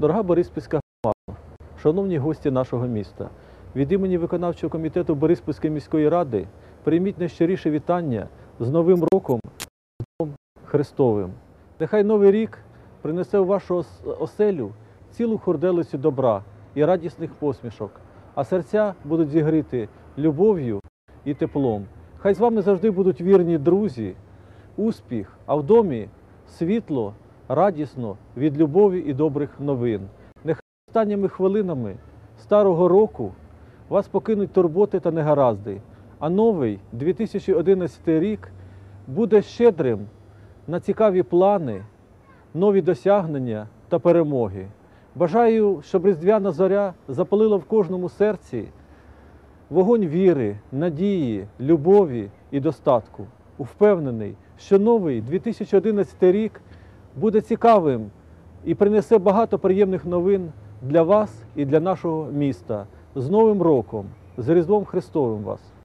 Дорога Бориспільська громада, шановні гості нашого міста, від імені виконавчого комітету Бориспільської міської ради прийміть найщиріше вітання з Новим роком з Днем Христовим. Нехай Новий рік принесе у вашу оселю цілу хорделицю добра і радісних посмішок, а серця будуть зігріти любов'ю і теплом. Хай з вами завжди будуть вірні друзі, успіх, а в домі світло, радісно від любові і добрих новин. Нехай останніми хвилинами старого року вас покинуть турботи та негаразди, а новий 2011 рік буде щедрим на цікаві плани, нові досягнення та перемоги. Бажаю, щоб різдвяна зоря запалила в кожному серці вогонь віри, надії, любові і достатку. Впевнений, що новий 2011 рік буде цікавим і принесе багато приємних новин для вас і для нашого міста. З Новим роком, з Різдвом Христовим вас!